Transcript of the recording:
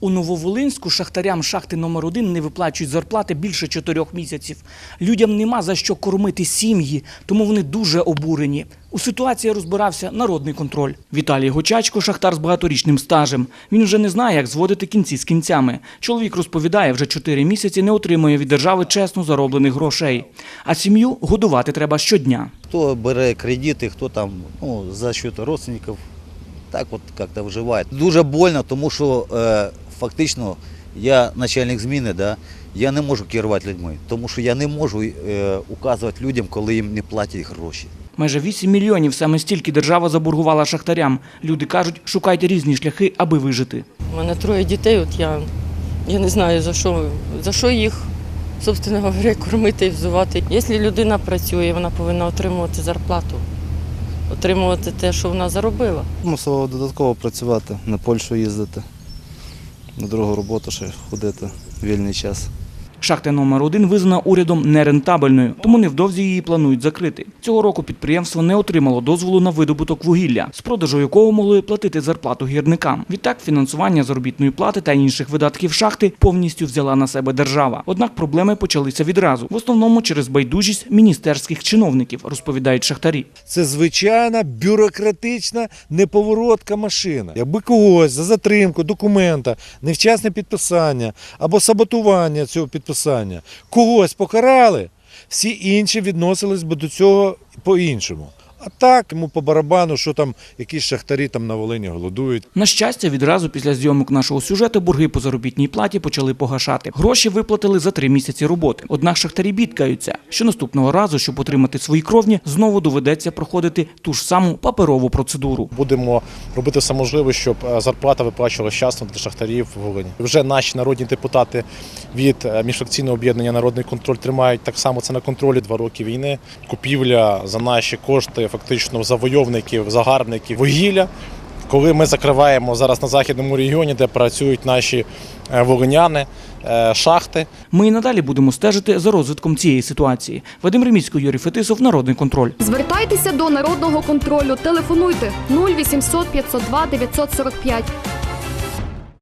У Нововолинську шахтарям шахти номер 1 не виплачують зарплати більше чотирьох місяців. Людям нема за що кормити сім'ї, тому вони дуже обурені. У ситуації розбирався народний контроль. Віталій Гочачко, шахтар з багаторічним стажем. Він вже не знає, як зводити кінці з кінцями. Чоловік розповідає, вже чотири місяці не отримує від держави чесно зароблених грошей. А сім'ю годувати треба щодня. Хто бере кредити, хто там ну, за счет родственників, так от як-то вживає. Дуже больно, тому що е, фактично я начальник зміни, да, я не можу керувати людьми, тому що я не можу е, указувати людям, коли їм не платять гроші. Майже 8 мільйонів саме стільки держава заборгувала шахтарям. Люди кажуть, шукайте різні шляхи, аби вижити. У мене троє дітей, от я, я не знаю за що, за що їх, собственно говоря, кормити і взувати. Якщо людина працює, вона повинна отримувати зарплату, отримувати те, що вона заробила. Мусив додатково працювати, на Польщу їздити, на другу роботу ще ходити вільний час. Шахта номер 1 визнана урядом нерентабельною, тому невдовзі її планують закрити. Цього року підприємство не отримало дозволу на видобуток вугілля, з продажу якого могли платити зарплату гірникам. Відтак, фінансування заробітної плати та інших видатків шахти повністю взяла на себе держава. Однак проблеми почалися відразу, в основному через байдужість міністерських чиновників, розповідають шахтарі. Це звичайна бюрократична неповоротка машина. Якби когось за затримку документа, невчасне підписання або саботування цього підписання, когось покарали, всі інші відносились би до цього по-іншому. А так йому по барабану, що там якісь шахтарі там на Волині голодують. На щастя, відразу після зйомок нашого сюжету борги по заробітній платі почали погашати. Гроші виплатили за три місяці роботи. Однак шахтарі бідкаються, що наступного разу, щоб отримати свої кровні, знову доведеться проходити ту ж саму паперову процедуру. Будемо робити все можливе, щоб е, зарплата виплачувалася вчасно для шахтарів в Волині. Вже наші народні депутати від е, міжфракційного об'єднання Народний контроль тримають так само це на контролі два роки війни. Купівля за наші кошти, фактично завойовників, загарбників вугілля. Коли ми закриваємо зараз на західному регіоні, де працюють наші е, волиняни, е, шахти, Ми і надалі будемо стежити за розвитком цієї ситуації. Вадим Реміцько, Юрій Фетисов, Народний контроль. Звертайтеся до народного контролю. Телефонуйте 0800 502 945.